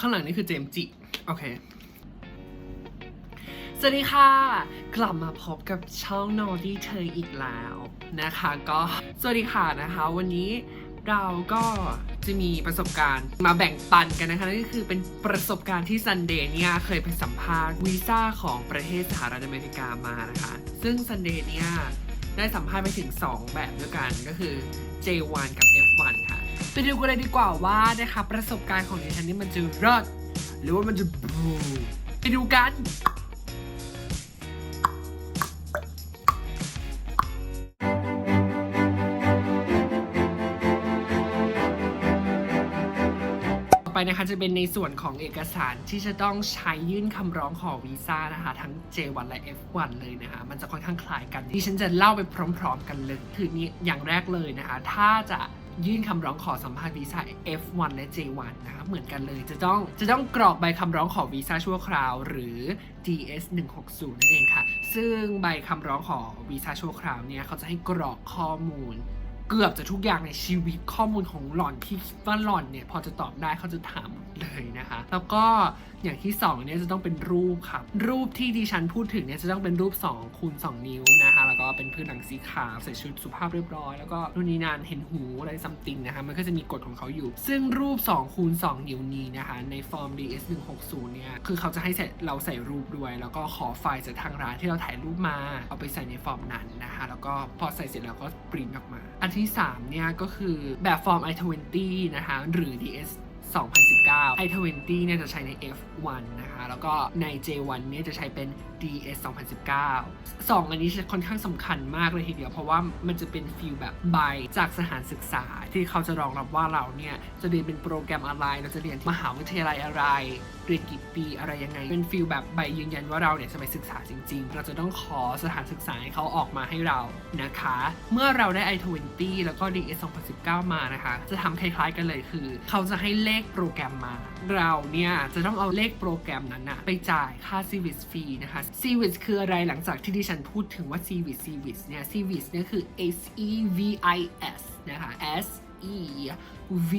ข้างหลังนี่คือเจมจิ โอเค สวัสดีค่ะ กลับมาพบกับช่องนอดี้เธออีกแล้วนะคะ ก็สวัสดีค่ะนะคะ วันนี้เราก็จะมีประสบการณ์มาแบ่งปันกันนะคะนั่นก็คือเป็นประสบการณ์ที่ซันเดย์เนี่ยเคยไปสัมภาษณ์วีซ่าของประเทศสหรัฐอเมริกามานะคะ ซึ่งซันเดย์เนี่ยได้สัมภาษณ์ไปถึง 2 แบบด้วยกันก็คือ J1 กับ F1 ค่ะ ไปดูกันเลยดีกว่าว่านะคะประสบการณ์ของดิฉันนี่มันจะรอดหรือว่ามันจะบรูไปดูกันต่อไปนะคะจะเป็นในส่วนของเอกสารที่จะต้องใช้ยื่นคำร้องขอวีซ่านะคะ ทั้ง J1 และ F1 เลยนะคะ มันจะค่อนข้างคล้ายกันที่ฉันจะเล่าไปพร้อม ๆ กันเลยคือนี้อย่างแรกเลยนะคะ ถ้าจะ ยื่นคำร้องขอสัมภาษณ์วีซ่า F1 และ J1 นะคะเหมือนกันเลยจะต้องจะต้องกรอกใบคำร้องขอวีซ่าชั่วคราว หรือ DS 160นั่นเองค่ะ ซึ่งใบคำร้องขอวีซ่าชั่วคราวเนี่ยเขาจะให้กรอกข้อมูล เกือบจะทุกอย่างในชีวิตข้อมูลของหล่อนที่คิดว่าหล่อนเนี่ยพอจะตอบได้เขาจะถามหมดเลยนะคะ แล้วก็อย่างที่สองเนี่ยจะต้องเป็นรูปครับ รูปที่ดิฉันพูดถึงเนี่ยจะต้องเป็นรูป2คูณ2นิ้วนะคะแล้วก็เป็นพื้นหลังสีขาวใส่ชุดสุภาพเรียบร้อย แล้วก็นู่นนี่นานเห็นหูอะไรซัมติงนะคะมันก็จะมีกฎของเขาอยู่ ซึ่งรูป2คูณ2นิ้วนี้นะคะในฟอร์ม DS 160เนี่ยคือเขาจะให้ใส่เราใส่รูปด้วย แล้วก็ขอไฟล์จากทางร้านที่เราถ่ายรูปมา เอาไปใส่ในฟอร์มนั้นนะคะแล้วก็พอใส่เสร็จแล้วก็ปริ้นออกมาอันที่ที่ 3 เนี่ยก็คือแบบฟอร์ม i20 นะคะ หรือ DS 2019 i20 เนี่ยจะใช้ใน F1 นะคะ แล้วก็ใน J1 เนี่ยจะใช้เป็น DS 2019สองอันนี้จะค่อนข้างสำคัญมากเลยทีเดียว เพราะว่ามันจะเป็นฟิลแบบใบจากสถานศึกษา ที่เขาจะรองรับว่าเราเนี่ย จะเรียนเป็นโปรแกรมอะไร เราจะเรียนมหาวิทยาลัยอะไร เรียนกี่ปีอะไรยังไง เป็นฟิลแบบใบยืนยันว่าเราเนี่ยจะไปศึกษาจริง ๆ เราจะต้องขอสถานศึกษาให้เขาออกมาให้เรานะคะ เมื่อเราได้ i20 แล้วก็ DS 2019 มานะคะ จะทำคล้ายๆกันเลยคือ เขาจะให้เลขโปรแกรมมา เราเนี่ยจะต้องเอาเลขโปรแกรมนั้นนะไปจ่ายค่า c v i s ฟรีนะคะ c v i s คืออะไรหลังจากที่ดิฉันพูดถึงว่า c v i s c v i s เนี่ย c v i s เนี่ยคือ S E V I S นะคะ S E V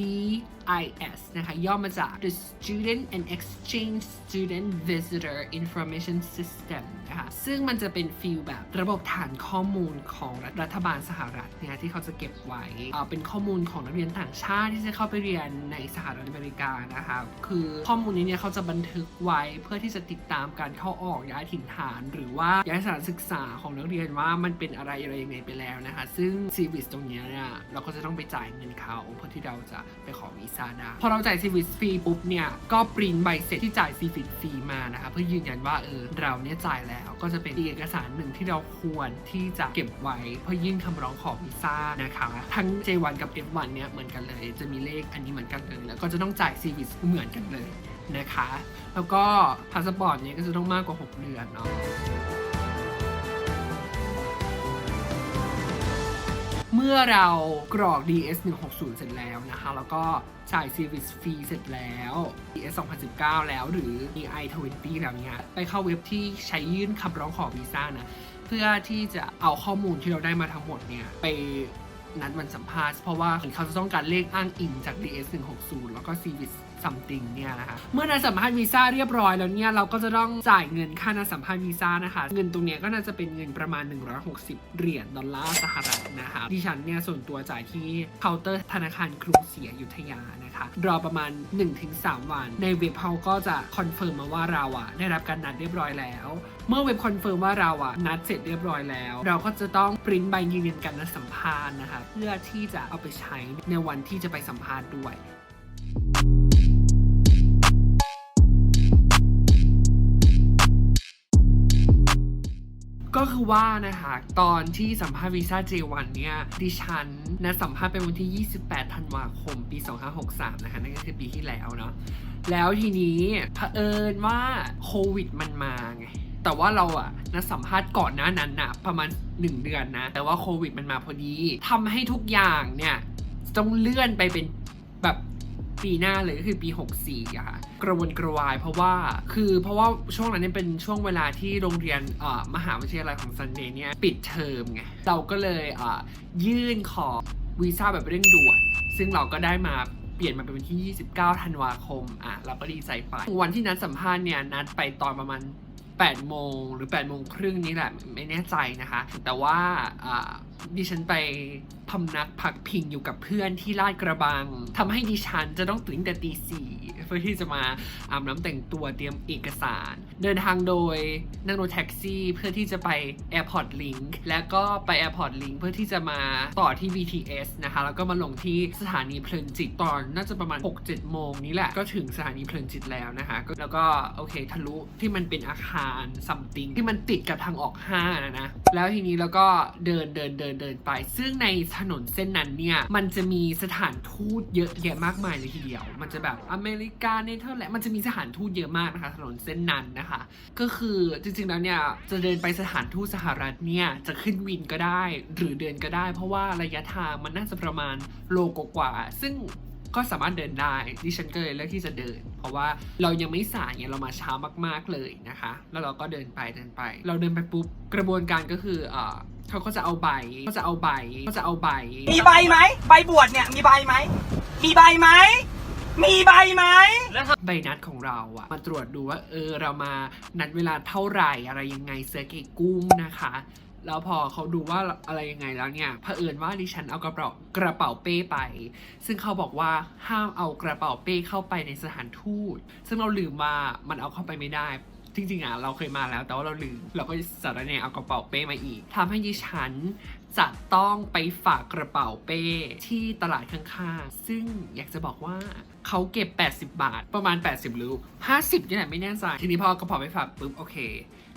I S นะคะย่อมาจาก The Student and Exchange Student Visitor Information System นะคะซึ่งมันจะเป็นฟิลแบบระบบฐานข้อมูลของรัฐบาลสหรัฐเนี่ยที่เขาจะเก็บไว้เอ่อเป็นข้อมูลของนักเรียนต่างชาติที่จะเข้าไปเรียนในสหรัฐอเมริกานะคะคือข้อมูลนี้เนี่ยเขาจะบันทึกไว้เพื่อที่จะติดตามการเข้าออกย้ายถิ่นฐาน หรือว่าย้ายสถานศึกษาของนักเรียนว่ามันเป็นอะไรอะไรยังไงไปแล้วนะคะซึ่งซีวิสตรงนี้เนี่ยเราก็จะต้องไปจ่ายเงินเขาเพื่อที่เราจะไปขอวีซ่าได้พอเราจ่ายซีวิสฟรีปุ๊บเนี่ยก็ปริ้นใบเสร็จที่จ่ายซีวิสฟรีมานะคะเพื่อยืนยันว่าเออเราเนี่ยจ่ายแล้วก็จะเป็นเอกสารหนึ่งที่เราควรที่จะเก็บไว้เพื่อยื่นคำร้องขอวีซ่านะคะทั้ง J1 กับ F1 เนี่ยเหมือนกันเลย จะมีเลขอันนี้เหมือนกันเลย แล้วก็จะต้องจ่ายซีวิสเหมือนกันเลยนะคะ แล้วก็พาสปอร์ตเนี่ยก็จะต้องมากกว่า 6 เดือนเนาะ เมื่อเรากรอก DS 160 เสร็จแล้วนะคะ แล้วก็จ่าย Service Fee เสร็จแล้ว DS 2019 แล้วหรือ i20 แล้วเนี่ยไปเข้าเว็บที่ใช้ยื่นคำร้องขอวีซ่านะ เพื่อที่จะเอาข้อมูลที่เราได้มาทั้งหมดเนี่ย ไปนัดวันสัมภาษณ์เพราะว่าเขาจะต้องการเลขอ้างอิงจาก DS 160 แล้วก็ Service something เนี่ยนะคะเมื่อนัดสัมภาษณ์วีซ่าเรียบร้อยแล้วเนี่ยเราก็จะต้องจ่ายเงินค่านัดสัมภาษณ์วีซ่านะคะเงินตรงเนี้ยก็น่าจะเป็นเงินประมาณ 160 เหรียญดอลลาร์สหรัฐนะคะดิฉันเนี่ยส่วนตัวจ่ายที่เคาน์เตอร์ธนาคารกรุงศรีอยุธยานะคะรอประมาณ 1-3 วัน ในเว็บเขาก็จะคอนเฟิร์มมาว่าเราอะได้รับการนัดเรียบร้อยแล้ว เมื่อเว็บคอนเฟิร์มว่าเราอะนัดเสร็จเรียบร้อยแล้ว เราก็จะต้องปริ้นใบยืนยันการนัดสัมภาษณ์นะคะเพื่อที่จะเอาไปใช้ในวันที่จะไปสัมภาษณ์ด้วย คือว่านะคะตอนที่สัมภาษณ์วีซ่า J1 เนี่ยดิฉันนะสัมภาษณ์เป็นวันที่ 28 ธันวาคม ปี 2563 นะคะนั่นก็คือปีที่แล้วเนาะแล้วทีนี้เผอิญว่าโควิดมันมาไงแต่ว่าเราอะนะสัมภาษณ์ก่อนหน้านั้นนะประมาณ 1 เดือนนะ แต่ว่าโควิดมันมาพอดีทำให้ทุกอย่างเนี่ยต้องเลื่อนไปเป็น ปีหน้าเลยก็คือปี 64อะค่ะกระวนกระวายเพราะว่าคือเพราะว่าช่วงนั้นเนี่ยเป็นช่วงเวลาที่โรงเรียนมหาวิทยาลัยของซันเดย์เนี่ยปิดเทอมไงเราก็เลยยื่นขอวีซ่าแบบเร่งด่วน ซึ่งเราก็ได้มาเปลี่ยนมาเป็นวันที่ 29 ธันวาคม อะ เราก็ดีใจไป วันที่นัดสัมภาษณ์เนี่ย นัดไปตอนประมาณ8โมงหรือ8โมงครึ่งนี้แหละ ไม่แน่ใจนะคะ แต่ว่าอ่า ดิฉันไปพำนักพักพิงอยู่กับเพื่อนที่ลาดกระบังทำให้ดิฉันจะต้องตื่นแต่ตีสี่เพื่อที่จะมาอาบน้ำแต่งตัวเตรียมเอกสาร เดินทางโดยนั่งรถแท็กซี่เพื่อที่จะไป Airport Link แล้วก็ไป Airport Link เพื่อที่จะมาต่อที่ BTS นะคะ แล้วก็มาลงที่สถานีเพลินจิตตอนน่าจะประมาณ 6-7 โมงนี้แหละ ก็ถึงสถานีเพลินจิตแล้วนะคะ แล้วก็โอเคทะลุที่มันเป็นอาคารซัมติงที่มันติดกับทางออกห้านะนะแล้วทีนี้แล้วก็เดินเดินเดินเดินไป ซึ่งในถนนเส้นนั้นเนี่ย มันจะมีสถานทูตเยอะแยะมากมายเลยทีเดียว มันจะแบบอเมริกาเนเธอร์แลนด์มันจะมีสถานทูตเยอะมากนะคะ ถนนเส้นนั้นนะคะ ก็คือจริงๆแล้วเนี่ยจะเดินไปสถานทูตสหรัฐเนี่ยจะขึ้นวินก็ได้หรือเดินก็ได้ เพราะว่าระยะทางมันน่าจะประมาณโลกว่าๆซึ่งก็สามารถเดินได้ดิฉันก็เลยเลือกที่จะเดิน เพราะว่าเรายังไม่สายไงเรามาช้ามากๆเลยนะคะ แล้วเราก็เดินไปเดินไป เราเดินไปปุ๊บกระบวนการก็คือ เอ่อเขาก็จะเอาใบก็จะเอาใบก็จะเอาใบ มีใบไหมใบบวชเนี่ยมีใบไหมมีใบไหมมีใบไหมใบนัดของเราอะมาตรวจดูว่าเออเรามานัดเวลาเท่าไหร่อะไรยังไงเสื้อเกกุ้งนะคะแล้วพอเขาดูว่าอะไรยังไงแล้วเนี่ยเผอิญว่าดิฉันเอากระเป๋ากระเป๋าเป้ไป ซึ่งเขาบอกว่าห้ามเอากระเป๋าเป้เข้าไปในสถานทูต ซึ่งเราลืมว่ามันเอาเข้าไปไม่ได้ จริงๆอะเราเคยมาแล้วแต่ว่าเราลืมเราก็สารเนี่ยเอากระเป๋าเป้มาอีกทำให้ดิฉันจะต้องไปฝากกระเป๋าเป้ที่ตลาดข้างๆ ซึ่งอยากจะบอกว่าเขาเก็บ 80 บาท ประมาณ 80หรือ50นี่แหละไม่แน่ใจทีนี้พอกระเป๋าไปฝากปุ๊บโอเค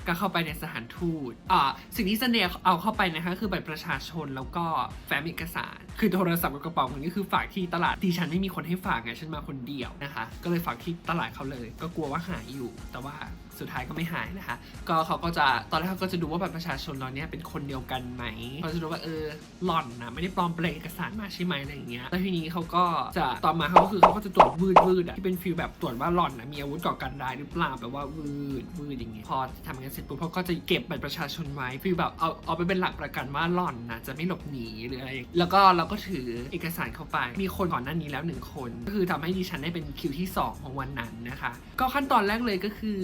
ก็เข้าไปในสถานทูตอ่าสิ่งที่เสนห์เอาเข้าไปนะคะคือบัตรประชาชนแล้วก็แฟ้มเอกสาร คือโทรศัพท์กับกระเป๋ามันก็คือฝากที่ตลาดดิฉันไม่มีคนให้ฝากไงฉันมาคนเดียวนะคะ ก็เลยฝากที่ตลาดเขาเลย ก็กลัวว่าหายอยู่ แต่ว่าสุดท้ายก็ไม่หายนะคะ ก็เขาก็จะตอนแรกเขาก็จะดูว่าบัตรประชาชนเราเนี่ยเป็นคนเดียวกันไหมเขาจะดูว่าเออหล่อนนะไม่ได้ปลอมแปลงเอกสารมาใช่ไหมอะไรอย่างเงี้ยแล้วทีนี้เขาก็จะต่อมาเขาก็คือเขาก็จะตรวจวืดวืดอะที่เป็นฟีลแบบตรวจว่าหล่อนนะมีอาวุธก่อการร้ายหรือเปล่าแบบว่าวืดวืดอย่างเงี้ยพอทำงานเสร็จปุ๊บเขาก็จะเก็บบัตรประชาชนไว้ฟีลแบบเอาเอาไปเป็นหลักประกันว่าหล่อนนะจะไม่หลบหนีหรืออะไรแล้วก็เราก็ถือเอกสารเข้าไป มีคนก่อนหน้านี้แล้วหนึ่งคน ก็คือทำให้ดิฉันได้เป็นคิวที่สองของวันนั้นนะคะ ก็ขั้นตอนแรกเลยก็คือ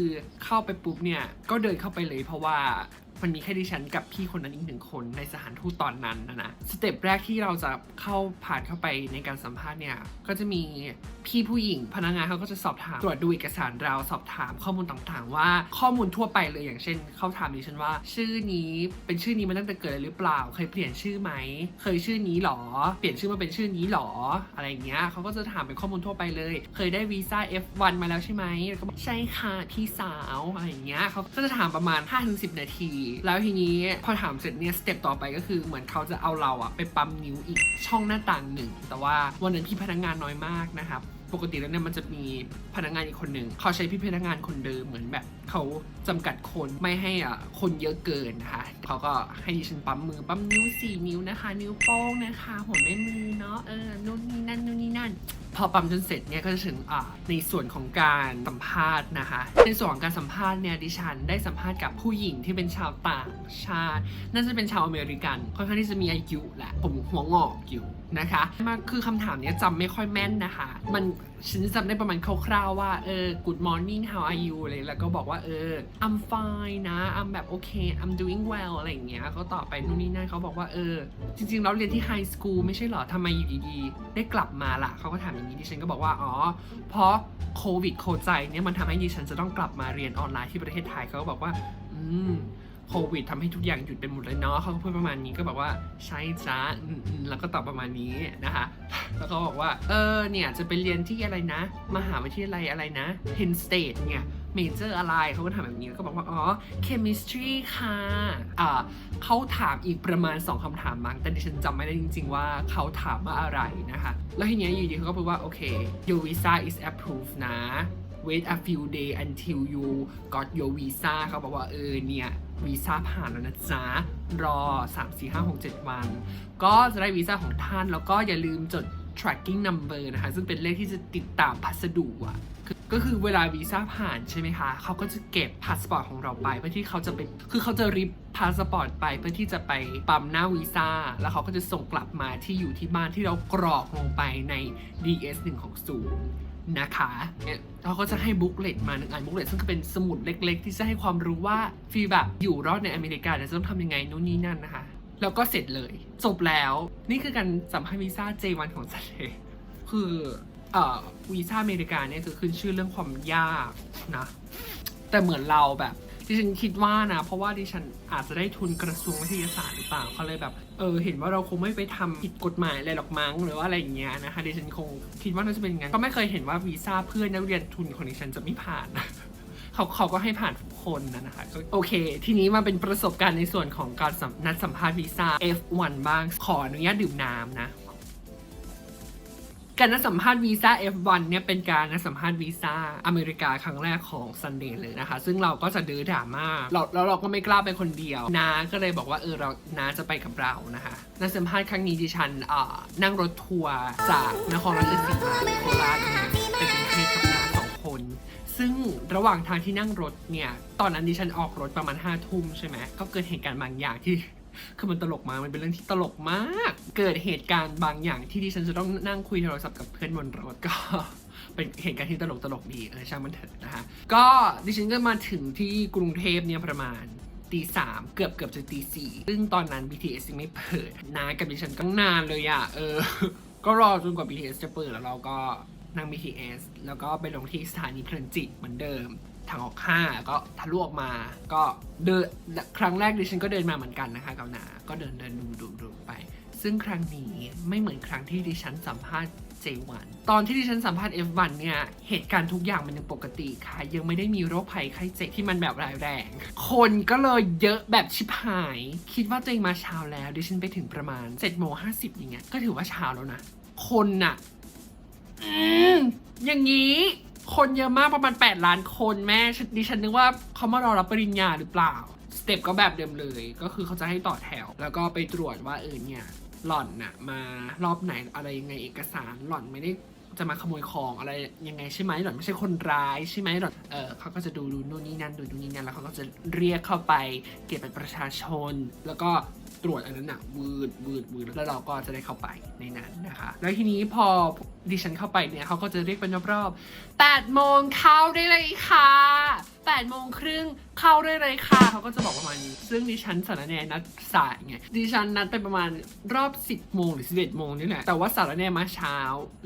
เข้าไปปุ๊บเนี่ยก็เดินเข้าไปเลยเพราะว่า มันมีแค่ดิฉันกับพี่คนนั้นอีกหนึ่งคนในสถานทูตตอนนั้นนะนะสเต็ปแรกที่เราจะเข้าผ่านเข้าไปในการสัมภาษณ์เนี่ยก็จะมีพี่ผู้หญิง พนักงานเขาก็จะสอบถามตรวจดูเอกสารเราสอบถามข้อมูลต่างๆ ว่าข้อมูลทั่วไปเลยอย่างเช่น เขาถามดิฉันว่า ชื่อนี้เป็นชื่อนี้มาตั้งแต่เกิดหรือเปล่า เคยเปลี่ยนชื่อไหมเคยชื่อนี้หรอ เปลี่ยนชื่อมาเป็นชื่อนี้หรออะไรอย่างเงี้ยเขาก็จะถามเป็นข้อมูลทั่วไปเลย เคยได้วีซ่า F1 มาแล้วใช่ไหมก็ใช่ค่ะพี่สาวอะไรอย่างเงี้ยเขาก็จะถามประมาณ5-10 นาทีแล้วทีนี้พอถามเสร็จเนี่ยสเต็ปต่อไปก็คือเหมือนเขาจะเอาเราอะไปปั๊มนิ้วอีกช่องหน้าต่างหนึ่ง แต่ว่าวันนั้นพี่พนักงานน้อยมากนะครับปกติแล้วเนี่ยมันจะมีพนักงานอีกคนหนึ่งเขาใช้พี่พนักงานคนเดิมเหมือนแบบเขาจำกัดคนไม่ให้อะคนเยอะเกินนะคะเขาก็ให้ดิฉันปั๊มมือปั๊มนิ้วสี่นิ้วนะคะ นิ้วโป้งนะคะหัวแม่มือเนาะเออนู่นนี่นั่นนู่นนี่นั่น พอปั๊มจนเสร็จเนี่ยก็จะถึงในส่วนของการสัมภาษณ์นะคะ ในส่วนของการสัมภาษณ์เนี่ยดิฉันได้สัมภาษณ์กับผู้หญิงที่เป็นชาวต่างชาติ น่าจะเป็นชาวอเมริกันค่อนข้างที่จะมีอายุแหละผมหัวงอกอยู่ นะคะมาคือคำถามเนี้ยจำไม่ค่อยแม่นนะคะ มันฉันจำได้ประมาณคร่าวๆว่าเออ good morning how are you อะไรแล้วก็บอกว่าเออ I'm fine นะ I'm แบบโอเค I'm doing well อะไรอย่างเงี้ยเขาตอบไปนู่นนี่นั่นเขาบอกว่าเออ จริงๆเราเรียนที่ไฮสคูลไม่ใช่เหรอทำไมอยู่ดีๆ ได้กลับมาล่ะเขาก็ถามอย่างนี้ดิฉันก็บอกว่า อ๋อ เพราะโควิดโคใจเนี่ยมันทำให้ดิฉันจะต้องกลับมาเรียนออนไลน์ที่ประเทศไทยเขาก็บอกว่า อืม โควิดทำให้ทุกอย่างหยุดไปหมดเลยเนาะเขาก็พูดประมาณนี้ก็แบบว่าใช่จ้าแล้วก็ตอบประมาณนี้นะคะ แล้วก็บอกว่าเออเนี่ยจะไปเรียนที่อะไรนะ มหาวิทยาลัยอะไรนะ Penn State เนี่ยเมเจอร์อะไรเขาก็ถามแบบนี้แล้วก็บอกว่า อ๋อ chemistry ค่ะอ่าเขาถามอีกประมาณ 2คำถามมั้งแต่ดิฉันจำไม่ได้จริง ๆ ว่าเขาถามว่าอะไรนะคะ แล้วทีเนี้ยอยู่ดีเขาก็พูดว่า โอเค your visa is approved นะ wait a few day until you got your visa เขาบอกว่า เออเนี่ย วีซ่าผ่านแล้วนะจ๊ะ รอ 3 4 5 6 7 วัน ก็จะได้วีซ่าของท่าน แล้วก็อย่าลืมจด tracking number นะคะ ซึ่งเป็นเลขที่จะติดตามพัสดุอะก็คือเวลาวีซ่าผ่านใช่ไหมคะ เขาก็จะเก็บพาสปอร์ตของเราไป เพื่อที่เขาจะไปคือเขาจะริบพาสปอร์ตไปเพื่อที่จะไปปั๊มหน้าวีซ่า แล้วเขาก็จะส่งกลับมาที่อยู่ที่บ้านที่เรากรอกลงไปใน DS 1 ของศูนย์ นะคะเนี่ยเราก็จะให้บุ๊กเลตมาหนึ่งอันบุ๊กเลตซึ่งก็เป็นสมุดเล็ก ๆ ที่จะให้ความรู้ว่าฟีแบบอยู่รอดในอเมริกาจะต้องทำยังไงนู่นนี่นั่นนะคะ แล้วก็เสร็จเลย จบแล้วนี่คือการสัมภาษณ์วีซ่า J1 ของสเลคือเอ่อวีซ่าอเมริกาเนี่ยคือขึ้นชื่อเรื่องความยากนะแต่เหมือนเราแบบ ดิฉันคิดว่านะเพราะว่าดิฉันอาจจะได้ทุนกระทรวงวิทยาศาสตร์หรือเปล่าเขาเลยแบบเออเห็นว่าเราคงไม่ไปทำผิดกฎหมายอะไรหรอกมั้งหรือว่าอะไรอย่างเงี้ยนะคะดิฉันคงคิดว่าน่าจะเป็นงั้นก็ไม่เคยเห็นว่าวีซ่าเพื่อนนักเรียนทุนของดิฉันจะไม่ผ่านเขาเขาก็ให้ผ่านทุกคนนะนะคะโอเค ทีนี้มาเป็นประสบการณ์ในส่วนของการนัดสัมภาษณ์วีซ่า F1 บ้างขออนุญาตดื่มน้ำนะ การนัดสัมภาษณ์วีซ่า F1 เนี่ยเป็นการนัดสัมภาษณ์วีซ่าอเมริกาครั้งแรกของ Sunday เลยนะคะ ซึ่งเราก็จะดื้อด่ามากเราแล้วเราก็ไม่กล้าไปคนเดียวนาก็เลยบอกว่าเออเรานาจะไปกับเรานะคะนัดสัมภาษณ์ครั้งนี้ดิฉันเอ่อนั่งรถทัวร์จากนครราชสีมาไปโคราชเนี่ยไปกรุงเทพกับนาสองคน ซึ่งระหว่างทางที่นั่งรถเนี่ยตอนนั้นดิฉันออกรถประมาณห้าทุ่มใช่ไหมก็เกิดเหตุการณ์บางอย่างที่ คือมันตลกมาก มันเป็นเรื่องที่ตลกมาก เกิดเหตุการณ์บางอย่างที่ดิฉันจะต้องนั่งคุยโทรศัพท์กับเพื่อนบนรถก็ เป็นเหตุการณ์ที่ตลกตลกดีเออช่างมันเถอะนะคะ ก็ดิฉันก็มาถึงที่กรุงเทพเนี่ยประมาณตีสามเกือบเกือบจะตีสี่ซึ่งตอนนั้น BTS ยังไม่เปิดนะกับดิฉันก็นานเลยอะเออ ก็รอจนกว่า BTS จะเปิดแล้วเราก็นั่ง BTS แล้วก็ไปลงที่สถานีเพลินจิตเหมือนเดิม ทางออกห้าก็ทะลุออกมา ก็เดินครั้งแรกดิฉันก็เดินมาเหมือนกันนะคะกับหนาก็เดินเดินดูดูดูไป ซึ่งครั้งนี้ไม่เหมือนครั้งที่ดิฉันสัมภาษณ์ J1 ตอนที่ดิฉันสัมภาษณ์ F1 เนี่ย เหตุการณ์ทุกอย่างมันยังปกติค่ะ ยังไม่ได้มีโรคภัยไข้เจ็บที่มันแบบร้ายแรง คนก็เลยเยอะแบบชิบหาย คิดว่าตัวเองมาเช้าแล้ว ดิฉันไปถึงประมาณ7โมง50อย่างเงี้ย ก็ถือว่าเช้าแล้วนะ คนน่ะ อืมอย่างนี้ คนเยอะมากประมาณ 8 ล้านคนแม่ดิฉันนึกว่าเขามารอรับปริญญาหรือเปล่า สเต็ปก็แบบเดิมเลย ก็คือเขาจะให้ต่อแถว แล้วก็ไปตรวจว่าเออเนี่ยหล่อนน่ะมารอบไหนอะไรยังไงเอกสารหล่อนไม่ได้จะมาขโมยของอะไรยังไงใช่ไหมหล่อนไม่ใช่คนร้ายใช่ไหมหล่อนเออเขาก็จะดูดูนู่นนี่นั่นดูนู่นนี่นั่นแล้วเขาก็จะเรียกเข้าไปเก็บเป็นประชาชน แล้วก็ ตรวจอันนั้นน่ะวืดวืดวืดแล้วเราก็จะได้เข้าไปในนั้นนะคะ แล้วทีนี้พอดิฉันเข้าไปเนี่ยเขาก็จะเรียกเป็นรอบๆ8โมงเข้าได้เลยค่ะ8โมงครึ่งเข้าได้เลยค่ะเขาก็จะบอกประมาณนี้ ซึ่งดิฉันสารแนนัดสายไงดิฉันนัดไปประมาณรอบ 10โมงหรือ 11โมงนี่แหละแต่ว่าสารแนมาเช้า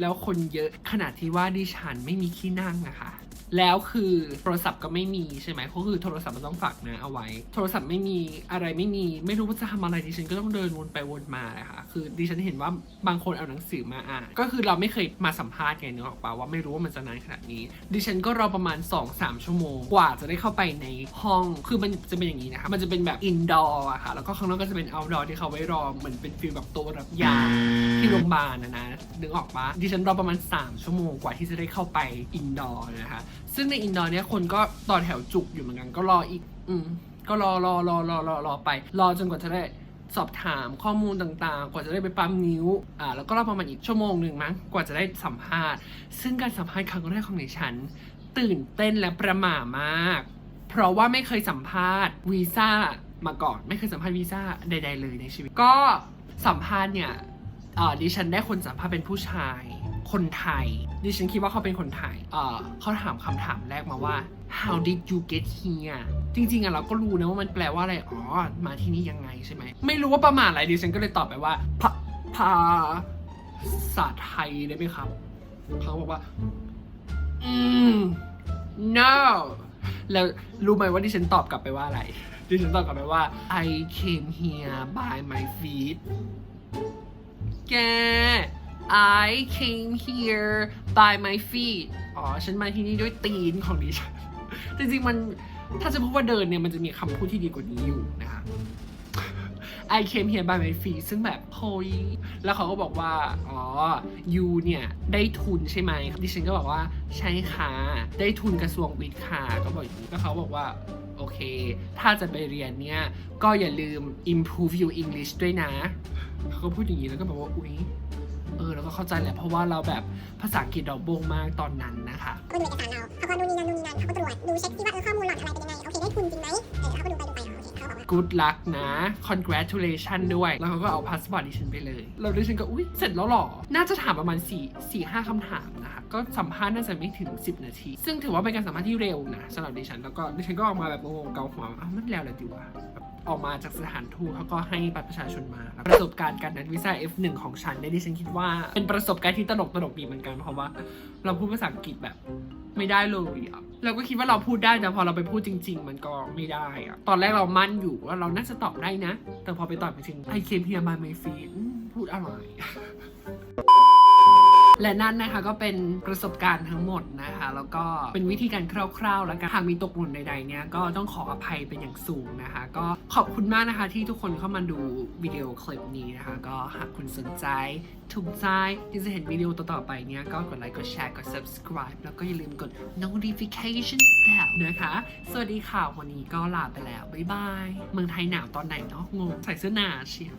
แล้วคนเยอะขนาดที่ว่าดิฉันไม่มีที่นั่งนะคะ แล้วคือโทรศัพท์ก็ไม่มีใช่ไหมก็คือโทรศัพท์มันต้องฝากนะเอาไว้ โทรศัพท์ไม่มีอะไรไม่มี ไม่รู้ว่าจะทำอะไรดิฉันก็ต้องเดินวนไปวนมาเลยค่ะคือดิฉันเห็นว่าบางคนเอาหนังสือมาอ่านก็คือเราไม่เคยมาสัมภาษณ์ไงนึกออกปะว่าไม่รู้ว่ามันจะนานขนาดนี้ ดิฉันก็รอประมาณ 2-3 ชั่วโมงกว่าจะได้เข้าไปในห้องคือมันจะเป็นอย่างนี้นะคะมันจะเป็นแบบอินดอร์อะค่ะแล้วก็ข้างนอกก็จะเป็นเอาท์ดอร์ที่เขาไว้รอเหมือนเป็นฟีลแบบโต๊ะรับยาที่โรงพยาบาลนะนะนึกออกปะดิฉันรอประมาณ 3 ชั่วโมงกว่าที่จะได้เข้าไปอินดอร์นะคะ ซึ่งในอินดอร์เนี้ยคนก็ต่อแถวจุกอยู่เหมือนกันก็รออีก อืมก็รอรอรอรอรอรอไป รอจนกว่าจะได้สอบถามข้อมูลต่างๆ กว่าจะได้ไปปั๊มนิ้ว อ่า แล้วก็รอประมาณอีกชั่วโมงหนึ่งมั้ง กว่าจะได้สัมภาษณ์ ซึ่งการสัมภาษณ์ครั้งแรกของดิฉัน ตื่นเต้นและประหม่ามาก เพราะว่าไม่เคยสัมภาษณ์วีซ่ามาก่อน ไม่เคยสัมภาษณ์วีซ่าใด ๆ เลยในชีวิต ก็สัมภาษณ์เนี่ยเอ่อดิฉันได้คนสัมภาษณ์เป็นผู้ชาย คนไทย ดิฉันคิดว่าเขาเป็นคนไทย เออเขาถามคำถามแรกมาว่า how did you get here จริง ๆอะเราก็รู้นะว่ามันแปลว่าอะไร อ๋อ มาที่นี่ยังไงใช่ไหม ไม่รู้ว่าประมาณอะไรดิฉันก็เลยตอบไปว่าพาภาษาไทยได้ไหมครับ เขาบอกว่า อืม no แล้วรู้ไหมว่าดิฉันตอบกลับไปว่าอะไร ดิฉันตอบกลับไปว่า I came here by my feet แก I came here by my feet อ๋อ ฉันมาที่นี่ด้วยตีนของดิฉัน จริงๆ มัน ถ้าจะพูดว่าเดินเนี่ย มันจะมีคำพูดที่ดีกว่านี้อยู่นะคะ I came here by my feet ซึ่งแบบโฮยแล้วเขาก็บอกว่า อ๋อ you เนี่ย ได้ทุนใช่ไหม ดิฉันก็บอกว่า ใช่ค่ะ ได้ทุนกระทรวงวิทย์ค่ะ ก็บอกอย่างนี้ ก็เขาบอกว่าโอเค ถ้าจะไปเรียนเนี่ย ก็อย่าลืม improve your English ด้วยนะ เขาก็พูดอย่างนี้แล้วก็บอกว่า อุ๊ย เออแล้วก็เข้าใจแหละเพราะว่าเราแบบภาษาอังกฤษเราโบงมากตอนนั้นนะคะ ก็ดูเอกสารเราเขาก็ดูนี่นั่นนู่นนี่นั่นเขาก็ตรวจดูเช็คที่ว่าเออข้อมูลหล่อนอะไรเป็นยังไงโอเคได้ทุนจริงไหมเออเขาก็ดูไปดูไปโอเคเขาบอกว่า good luck นะ congratulation ด้วย แล้วเขาก็เอาพาสปอร์ตดิฉันไปเลย แล้วดิฉันก็อุ๊ยเสร็จแล้วหรอ น่าจะถามประมาณ4 4 5คำถามนะคะ ก็สัมภาษณ์น่าจะไม่ถึง 10 นาที ซึ่งถือว่าเป็นการสัมภาษณ์ที่เร็วนะสำหรับดิฉัน แล้วก็ดิฉันก็ออกมาแบบงงๆเกาหัวอ้าวมันแล้วเลยดีวะแบบ ออกมาจากสถานทูตเขาก็ให้บัตรประชาชนมาประสบการณ์การนัดวีซ่า F1 ของฉันเนี่ยดิฉันคิดว่าเป็นประสบการณ์ที่ตลกตลกดีเหมือนกันเพราะว่า เราพูดภาษาอังกฤษแบบไม่ได้เลยอะเราก็คิดว่าเราพูดได้แต่พอเราไปพูดจริง ๆ มันก็ไม่ได้อะตอนแรกเรามั่นอยู่ว่าเราน่าจะตอบได้นะ แต่พอไปตอบจริงไอเคมเฮียมาไมฟีนพูดอะไร และนั่นนะคะก็เป็นประสบการณ์ทั้งหมดนะคะ แล้วก็เป็นวิธีการคร่าวๆ แล้วกันหากมีตกหล่นใดๆเนี่ยก็ต้องขออภัยเป็นอย่างสูงนะคะ ก็ขอบคุณมากนะคะที่ทุกคนเข้ามาดูวิดีโอคลิปนี้นะคะ ก็หากคุณสนใจถูกใจที่จะเห็นวิดีโอต่อๆไปเนี่ยก็กดไลค์กดแชร์กด subscribe แล้วก็อย่าลืมกด notification bell นะคะ สวัสดีค่ะวันนี้ก็ลาไปแล้ว บ๊ายบาย เมืองไทยหนาวตอนไหนเนาะงงใส่เสื้อหนาเชียว